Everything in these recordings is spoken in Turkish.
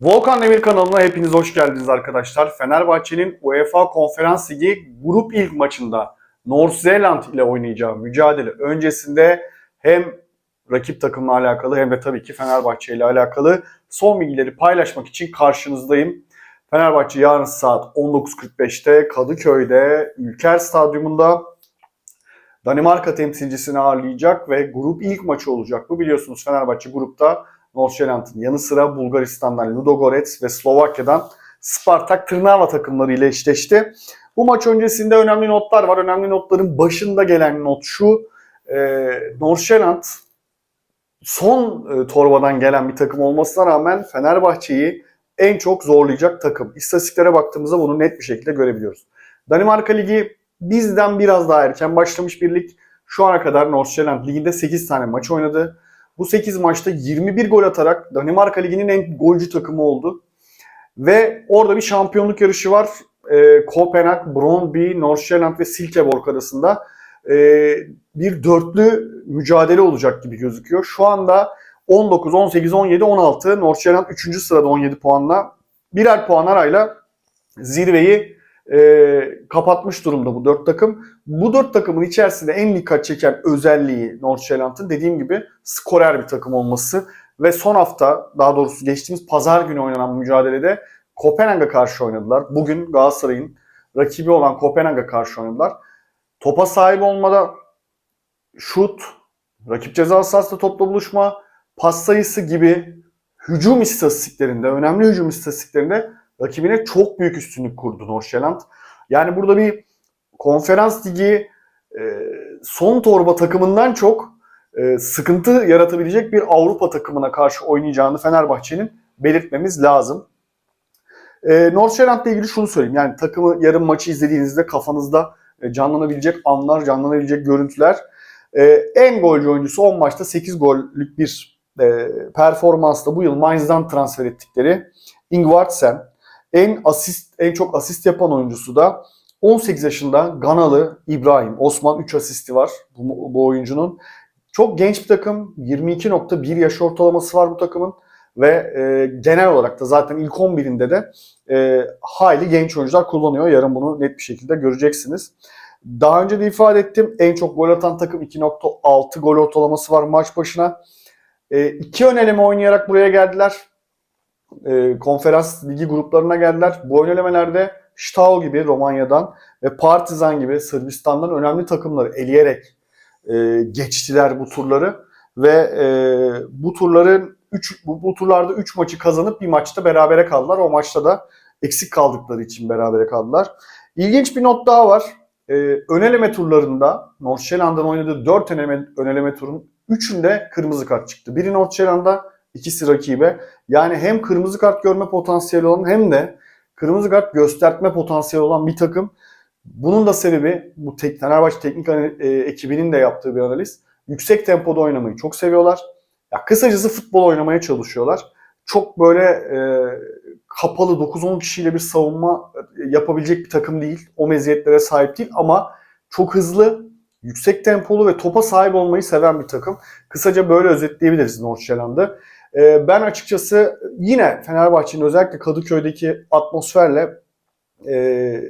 Volkan Demir kanalına hepiniz hoş geldiniz arkadaşlar. Fenerbahçe'nin UEFA Konferans Ligi grup ilk maçında North Zealand ile oynayacağı mücadele öncesinde hem rakip takımla alakalı hem de tabii ki Fenerbahçe ile alakalı son bilgileri paylaşmak için karşınızdayım. Fenerbahçe yarın saat 19.45'te Kadıköy'de Ülker Stadyumunda Danimarka temsilcisini ağırlayacak ve grup ilk maçı olacak. Bu biliyorsunuz Fenerbahçe grupta Nordsjælland'ın yanı sıra Bulgaristan'dan Ludogorets ve Slovakya'dan Spartak Trnava takımları ile eşleşti. Bu maç öncesinde önemli notlar var. Önemli notların başında gelen not şu. E, Nordsjælland son e, torbadan gelen bir takım olmasına rağmen Fenerbahçe'yi en çok zorlayacak takım. İstatistiklere baktığımızda bunu net bir şekilde görebiliyoruz. Danimarka Ligi bizden biraz daha erken başlamış bir lig. Şu ana kadar Nordsjælland liginde 8 tane maç oynadı. Bu 8 maçta 21 gol atarak Danimarka Ligi'nin en golcü takımı oldu. Ve orada bir şampiyonluk yarışı var. E, Kopenhag, Brøndby, Nordsjælland ve Silkeborg arasında e, bir dörtlü mücadele olacak gibi gözüküyor. Şu anda 19, 18, 17, 16 Nordsjælland 3. sırada 17 puanla birer puan arayla zirveyi e, kapatmış durumda bu dört takım. Bu dört takımın içerisinde en dikkat çeken özelliği Nordsjælland'ın dediğim gibi skorer bir takım olması ve son hafta daha doğrusu geçtiğimiz pazar günü oynanan mücadelede Kopenhag'a karşı oynadılar. Bugün Galatasaray'ın rakibi olan Kopenhag'a karşı oynadılar. Topa sahip olmada şut, rakip ceza sahasında topla buluşma, pas sayısı gibi hücum istatistiklerinde, önemli hücum istatistiklerinde rakibine çok büyük üstünlük kurdu Nordsjælland. Yani burada bir konferans ligi e, son torba takımından çok e, sıkıntı yaratabilecek bir Avrupa takımına karşı oynayacağını Fenerbahçe'nin belirtmemiz lazım. E, Nordsjælland'la ilgili şunu söyleyeyim. Yani takımı yarım maçı izlediğinizde kafanızda e, canlanabilecek anlar, canlanabilecek görüntüler. E, en golcü oyuncusu 10 maçta 8 gollük bir e, performansla bu yıl Mainz'dan transfer ettikleri Ingvartsen. En asist en çok asist yapan oyuncusu da 18 yaşında Ganalı İbrahim. Osman 3 asisti var bu, bu oyuncunun. Çok genç bir takım. 22.1 yaş ortalaması var bu takımın. Ve e, genel olarak da zaten ilk 11'inde de e, hayli genç oyuncular kullanıyor. Yarın bunu net bir şekilde göreceksiniz. Daha önce de ifade ettim. En çok gol atan takım 2.6 gol ortalaması var maç başına. E, iki ön eleme oynayarak buraya geldiler. E, konferans ligi gruplarına geldiler. Bu ön elemelerde Stau gibi Romanya'dan ve Partizan gibi Sırbistan'dan önemli takımları eleyerek e, geçtiler bu turları ve e, bu turların 3 bu, bu turlarda 3 maçı kazanıp bir maçta berabere kaldılar. O maçta da eksik kaldıkları için berabere kaldılar. İlginç bir not daha var. E, ön eleme turlarında Nordsjælland'ın oynadığı 4 ön eleme, ön eleme turun 3'ünde kırmızı kart çıktı. Biri Nordsjælland'a, ikisi rakibe. Yani hem kırmızı kart görme potansiyeli olan hem de kırmızı kart gösterme potansiyeli olan bir takım. Bunun da sebebi bu tek, Fenerbahçe teknik e, ekibinin de yaptığı bir analiz. Yüksek tempoda oynamayı çok seviyorlar. Ya kısacası futbol oynamaya çalışıyorlar. Çok böyle e, kapalı 9-10 kişiyle bir savunma yapabilecek bir takım değil. O meziyetlere sahip değil ama çok hızlı, yüksek tempolu ve topa sahip olmayı seven bir takım. Kısaca böyle özetleyebiliriz Nordsjælland'ı. E, ben açıkçası yine Fenerbahçe'nin özellikle Kadıköy'deki atmosferle e,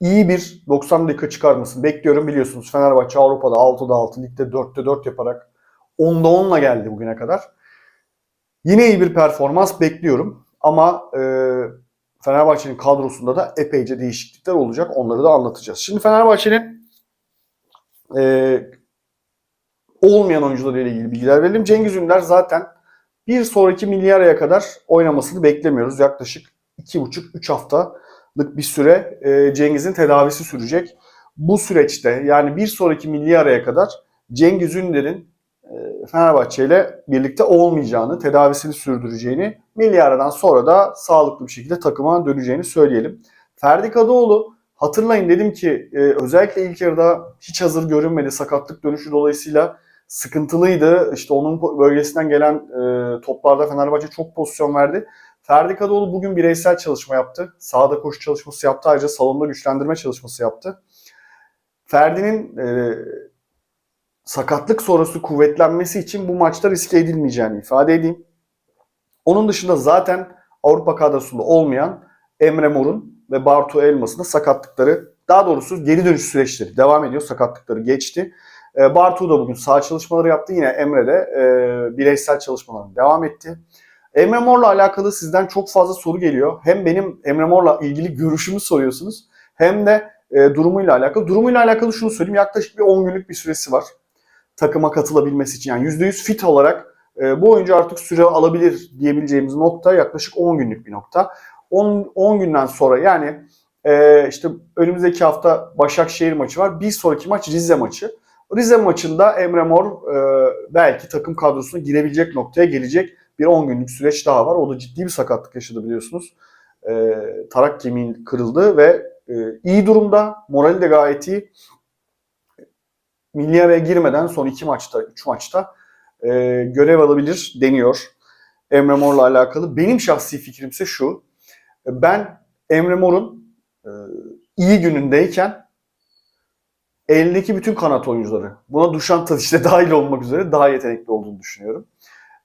iyi bir 90 dakika çıkarmasını bekliyorum. Biliyorsunuz Fenerbahçe Avrupa'da 6'da 6, ligde 4'te 4 yaparak 10'da 10'la geldi bugüne kadar. Yine iyi bir performans bekliyorum. Ama e, Fenerbahçe'nin kadrosunda da epeyce değişiklikler olacak. Onları da anlatacağız. Şimdi Fenerbahçe'nin e, olmayan oyuncularıyla ilgili bilgiler verelim. Cengiz Ünder zaten bir sonraki milyaraya kadar oynamasını beklemiyoruz. Yaklaşık 2,5-3 haftalık bir süre e, Cengiz'in tedavisi sürecek. Bu süreçte yani bir sonraki milyaraya kadar Cengiz Ünder'in e, Fenerbahçe ile birlikte olmayacağını, tedavisini sürdüreceğini, milyaradan sonra da sağlıklı bir şekilde takıma döneceğini söyleyelim. Ferdi Kadıoğlu hatırlayın dedim ki e, özellikle ilk yarıda hiç hazır görünmedi sakatlık dönüşü dolayısıyla sıkıntılıydı. İşte onun bölgesinden gelen e, toplarda Fenerbahçe çok pozisyon verdi. Ferdi Kadıoğlu bugün bireysel çalışma yaptı. Sahada koşu çalışması yaptı. Ayrıca salonda güçlendirme çalışması yaptı. Ferdi'nin e, sakatlık sonrası kuvvetlenmesi için bu maçta riske edilmeyeceğini ifade edeyim. Onun dışında zaten Avrupa kadrosunda olmayan Emre Mor'un ve Bartu Elmas'ın da sakatlıkları, daha doğrusu geri dönüş süreçleri devam ediyor. Sakatlıkları geçti. E, Bartu da bugün sağ çalışmaları yaptı. Yine Emre de e, bireysel çalışmalarına devam etti. Emre Mor'la alakalı sizden çok fazla soru geliyor. Hem benim Emre Mor'la ilgili görüşümü soruyorsunuz hem de e, durumuyla alakalı. Durumuyla alakalı şunu söyleyeyim. Yaklaşık bir 10 günlük bir süresi var. Takıma katılabilmesi için. Yani %100 fit olarak e, bu oyuncu artık süre alabilir diyebileceğimiz nokta yaklaşık 10 günlük bir nokta. 10, 10 günden sonra yani e, işte önümüzdeki hafta Başakşehir maçı var. Bir sonraki maç Rize maçı. Rize maçında Emre Mor e, belki takım kadrosuna girebilecek noktaya gelecek bir 10 günlük süreç daha var. O da ciddi bir sakatlık yaşadı biliyorsunuz. E, tarak kemiği kırıldı ve e, iyi durumda. Morali de gayet iyi. Milli araya girmeden son iki maçta, üç maçta e, görev alabilir deniyor. Emre Mor'la alakalı. Benim şahsi fikrimse şu. Ben Emre Mor'un e, iyi günündeyken eldeki bütün kanat oyuncuları, buna Dušan Tadić de dahil olmak üzere daha yetenekli olduğunu düşünüyorum.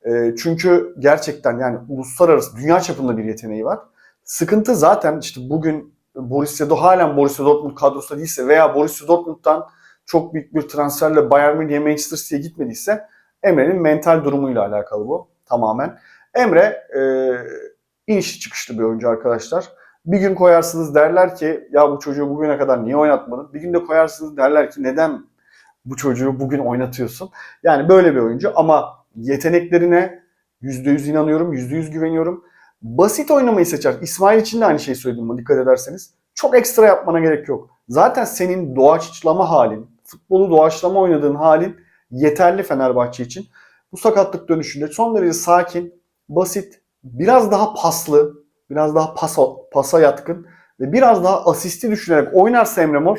E, çünkü gerçekten yani uluslararası, dünya çapında bir yeteneği var. Sıkıntı zaten işte bugün Borussia Dortmund halen Borussia Dortmund kadrosunda değilse veya Borussia Dortmund'dan çok büyük bir transferle Bayern Münih'e Manchester City'ye gitmediyse Emre'nin mental durumuyla alakalı bu tamamen. Emre e, inişli çıkışlı bir oyuncu arkadaşlar. Bir gün koyarsınız derler ki ya bu çocuğu bugüne kadar niye oynatmadın? Bir gün de koyarsınız derler ki neden bu çocuğu bugün oynatıyorsun? Yani böyle bir oyuncu ama yeteneklerine %100 inanıyorum, %100 güveniyorum. Basit oynamayı seçer. İsmail için de aynı şeyi söyledim bunu dikkat ederseniz. Çok ekstra yapmana gerek yok. Zaten senin doğaçlama halin, futbolu doğaçlama oynadığın halin yeterli Fenerbahçe için. Bu sakatlık dönüşünde son derece sakin, basit, biraz daha paslı, biraz daha pasa, pasa yatkın ve biraz daha asisti düşünerek oynarsa Emre Mor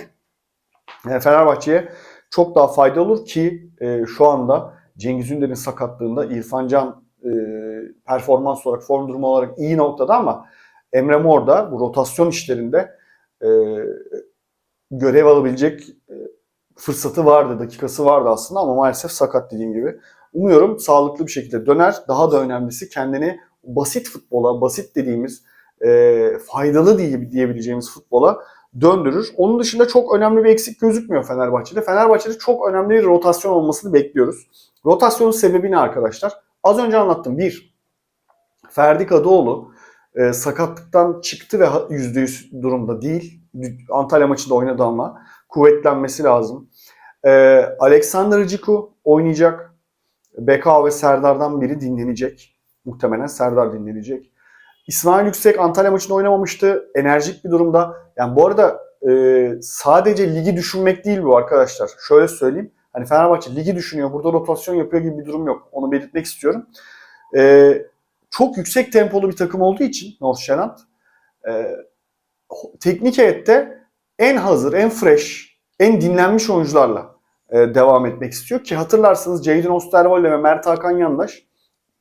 e, Fenerbahçe'ye çok daha faydalı olur ki e, şu anda Cengiz Ünder'in sakatlığında İrfan Can e, performans olarak, form durumu olarak iyi noktada ama Emre Mor da bu rotasyon işlerinde e, görev alabilecek e, fırsatı vardı, dakikası vardı aslında ama maalesef sakat dediğim gibi. Umuyorum sağlıklı bir şekilde döner. Daha da önemlisi kendini basit futbola, basit dediğimiz e, faydalı diye, diyebileceğimiz futbola döndürür. Onun dışında çok önemli bir eksik gözükmüyor Fenerbahçe'de. Fenerbahçe'de çok önemli bir rotasyon olmasını bekliyoruz. Rotasyonun sebebi ne arkadaşlar? Az önce anlattım. Bir, Ferdi Kadıoğlu e, sakatlıktan çıktı ve %100 durumda değil. Antalya maçında oynadı ama kuvvetlenmesi lazım. E, Alexander Ciku oynayacak. Beka ve Serdar'dan biri dinlenecek. Muhtemelen Serdar dinlenecek. İsmail Yüksek Antalya maçında oynamamıştı. Enerjik bir durumda. Yani bu arada e, sadece ligi düşünmek değil bu arkadaşlar. Şöyle söyleyeyim. Hani Fenerbahçe ligi düşünüyor. Burada rotasyon yapıyor gibi bir durum yok. Onu belirtmek istiyorum. E, çok yüksek tempolu bir takım olduğu için North Shenant e, teknik heyette en hazır, en fresh, en dinlenmiş oyuncularla e, devam etmek istiyor. Ki hatırlarsanız Jadon Osterwolde ve Mert Hakan Yandaş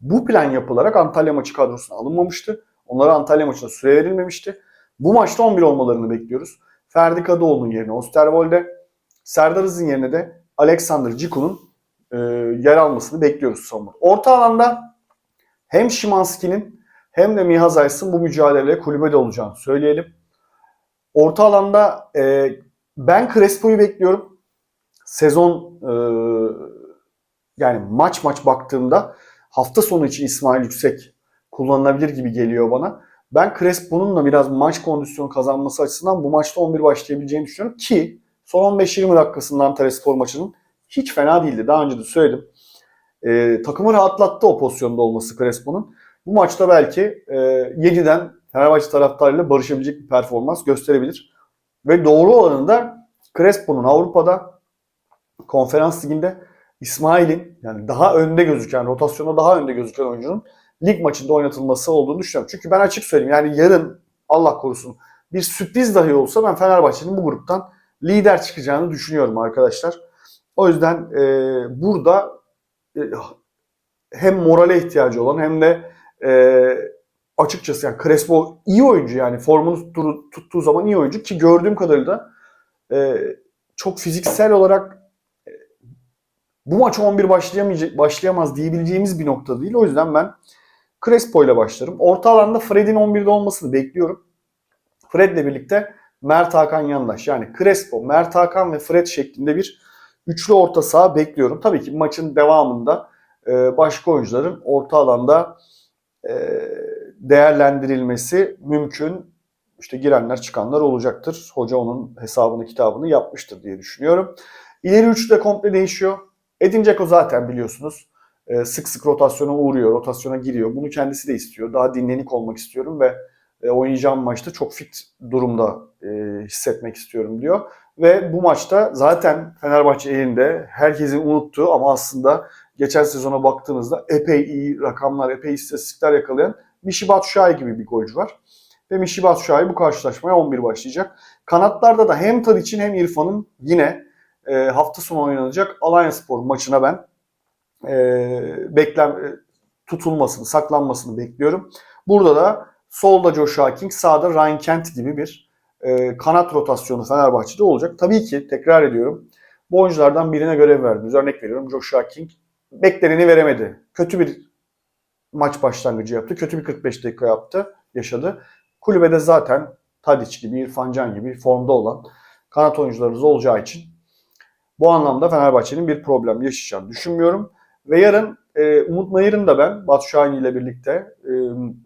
bu plan yapılarak Antalya maçı kadrosuna alınmamıştı. Onlara Antalya maçında süre verilmemişti. Bu maçta 11 olmalarını bekliyoruz. Ferdi Kadıoğlu'nun yerine Osterwolde, Serdar Aziz'in yerine de Alexander Ciku'nun e, yer almasını bekliyoruz savunma. Orta alanda hem Şimanski'nin hem de Miha Zayt'sın bu mücadeleye kulübede olacağını söyleyelim. Orta alanda e, ben Crespo'yu bekliyorum. Sezon e, yani maç maç baktığımda hafta sonu için İsmail Yüksek kullanılabilir gibi geliyor bana. Ben Crespo'nun da biraz maç kondisyonu kazanması açısından bu maçta 11 başlayabileceğini düşünüyorum ki son 15-20 dakikasından Antalya Spor maçının hiç fena değildi. Daha önce de söyledim. Ee, takımı rahatlattı o pozisyonda olması Crespo'nun. Bu maçta belki e, yeniden Fenerbahçe taraftarıyla barışabilecek bir performans gösterebilir. Ve doğru olanı da Crespo'nun Avrupa'da konferans liginde İsmail'in yani daha önde gözüken, rotasyonda daha önde gözüken oyuncunun lig maçında oynatılması olduğunu düşünüyorum. Çünkü ben açık söyleyeyim yani yarın Allah korusun bir sürpriz dahi olsa ben Fenerbahçe'nin bu gruptan lider çıkacağını düşünüyorum arkadaşlar. O yüzden e, burada e, hem morale ihtiyacı olan hem de e, açıkçası yani Crespo iyi oyuncu yani formunu tuttuğu, zaman iyi oyuncu ki gördüğüm kadarıyla e, çok fiziksel olarak bu maç 11 başlayamayacak başlayamaz diyebileceğimiz bir nokta değil. O yüzden ben Crespo ile başlarım. Orta alanda Fred'in 11'de olmasını bekliyorum. Fred'le birlikte Mert Hakan Yandaş. Yani Crespo, Mert Hakan ve Fred şeklinde bir üçlü orta saha bekliyorum. Tabii ki maçın devamında e, başka oyuncuların orta alanda e, değerlendirilmesi mümkün. İşte girenler çıkanlar olacaktır. Hoca onun hesabını kitabını yapmıştır diye düşünüyorum. İleri üçlü de komple değişiyor. Edin Dzeko zaten biliyorsunuz e, sık sık rotasyona uğruyor, rotasyona giriyor. Bunu kendisi de istiyor. Daha dinlenik olmak istiyorum ve e, oynayacağım maçta çok fit durumda e, hissetmek istiyorum diyor. Ve bu maçta zaten Fenerbahçe elinde herkesin unuttuğu ama aslında geçen sezona baktığınızda epey iyi rakamlar, epey istatistikler yakalayan Michy Batshuayi gibi bir golcü var. Ve Michy Batshuayi bu karşılaşmaya 11 başlayacak. Kanatlarda da hem Tadic'in hem İrfan'ın yine e, hafta sonu oynanacak Alanya Spor maçına ben e, beklem e, tutulmasını, saklanmasını bekliyorum. Burada da solda Joshua King, sağda Ryan Kent gibi bir e, kanat rotasyonu Fenerbahçe'de olacak. Tabii ki tekrar ediyorum. Bu oyunculardan birine görev verdiniz. Örnek veriyorum Joshua King bekleneni veremedi. Kötü bir maç başlangıcı yaptı. Kötü bir 45 dakika yaptı, yaşadı. Kulübede zaten Tadic gibi, İrfan Can gibi formda olan kanat oyuncularınız olacağı için bu anlamda Fenerbahçe'nin bir problem yaşayacağını düşünmüyorum. Ve yarın e, Umut Nayır'ın da ben Batu Şahin ile birlikte e,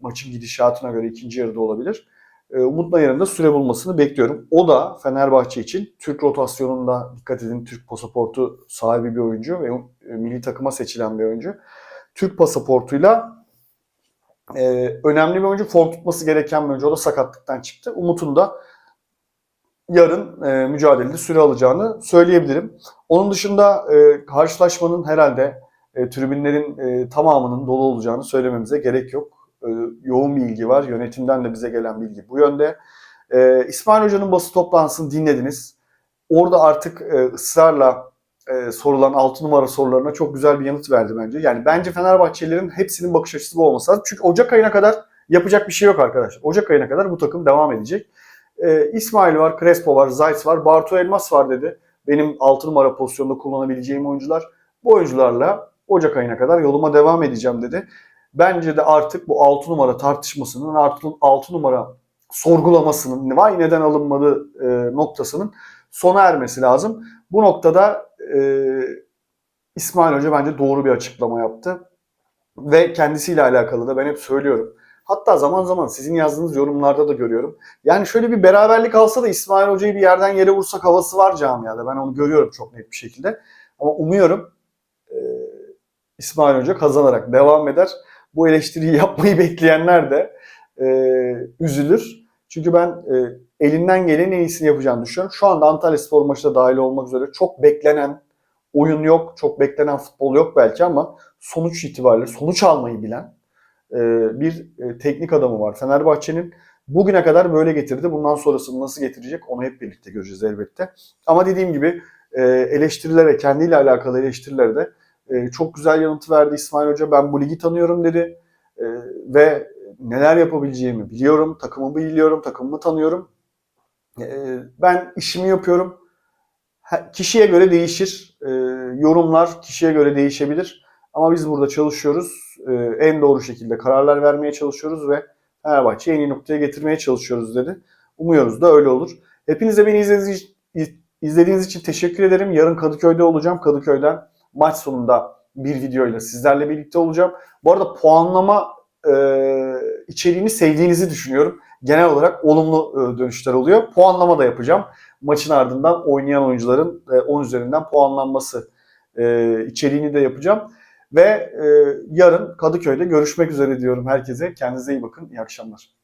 maçın gidişatına göre ikinci yarıda olabilir. E, Umut Nayır'ın da süre bulmasını bekliyorum. O da Fenerbahçe için Türk rotasyonunda dikkat edin Türk pasaportu sahibi bir oyuncu ve e, milli takıma seçilen bir oyuncu. Türk pasaportuyla e, önemli bir oyuncu, form tutması gereken bir oyuncu. O da sakatlıktan çıktı. Umut'un da yarın e, mücadelede süre alacağını söyleyebilirim. Onun dışında e, karşılaşmanın herhalde e, tribünlerin e, tamamının dolu olacağını söylememize gerek yok. E, yoğun bir ilgi var. Yönetimden de bize gelen bilgi bu yönde. E, İsmail Hoca'nın basın toplantısını dinlediniz. Orada artık e, ısrarla e, sorulan 6 numara sorularına çok güzel bir yanıt verdi bence. Yani bence Fenerbahçelilerin hepsinin bakış açısı bu olması lazım. Çünkü Ocak ayına kadar yapacak bir şey yok arkadaşlar. Ocak ayına kadar bu takım devam edecek. E, İsmail var, Crespo var, Zayt var, Bartu Elmas var dedi. Benim 6 numara pozisyonda kullanabileceğim oyuncular. Bu oyuncularla Ocak ayına kadar yoluma devam edeceğim dedi. Bence de artık bu 6 numara tartışmasının, artık 6 numara sorgulamasının, vay neden alınmadı e, noktasının sona ermesi lazım. Bu noktada e, İsmail Hoca bence doğru bir açıklama yaptı. Ve kendisiyle alakalı da ben hep söylüyorum. Hatta zaman zaman sizin yazdığınız yorumlarda da görüyorum. Yani şöyle bir beraberlik alsa da İsmail Hoca'yı bir yerden yere vursak havası var camiada. Ben onu görüyorum çok net bir şekilde. Ama umuyorum e, İsmail Hoca kazanarak devam eder. Bu eleştiriyi yapmayı bekleyenler de e, üzülür. Çünkü ben e, elinden gelen en iyisini yapacağını düşünüyorum. Şu anda Antalya Spor maçı da dahil olmak üzere çok beklenen oyun yok, çok beklenen futbol yok belki ama sonuç itibariyle sonuç almayı bilen e, bir e, teknik adamı var. Fenerbahçe'nin bugüne kadar böyle getirdi. Bundan sonrasını nasıl getirecek onu hep birlikte göreceğiz elbette. Ama dediğim gibi e, eleştirilere, kendiyle alakalı eleştirilere de çok güzel yanıtı verdi İsmail Hoca. Ben bu ligi tanıyorum dedi. Ve neler yapabileceğimi biliyorum. Takımımı biliyorum, takımımı tanıyorum. Ben işimi yapıyorum. Kişiye göre değişir. Yorumlar kişiye göre değişebilir. Ama biz burada çalışıyoruz. E, en doğru şekilde kararlar vermeye çalışıyoruz ve Fenerbahçe'yi en iyi noktaya getirmeye çalışıyoruz dedi. Umuyoruz da öyle olur. Hepinize beni izlediğiniz, izlediğiniz için teşekkür ederim. Yarın Kadıköy'de olacağım. Kadıköy'den maç sonunda bir videoyla sizlerle birlikte olacağım. Bu arada puanlama e, içeriğini sevdiğinizi düşünüyorum. Genel olarak olumlu e, dönüşler oluyor. Puanlama da yapacağım. Maçın ardından oynayan oyuncuların e, 10 üzerinden puanlanması e, içeriğini de yapacağım. Ve e, yarın Kadıköy'de görüşmek üzere diyorum herkese. Kendinize iyi bakın. İyi akşamlar.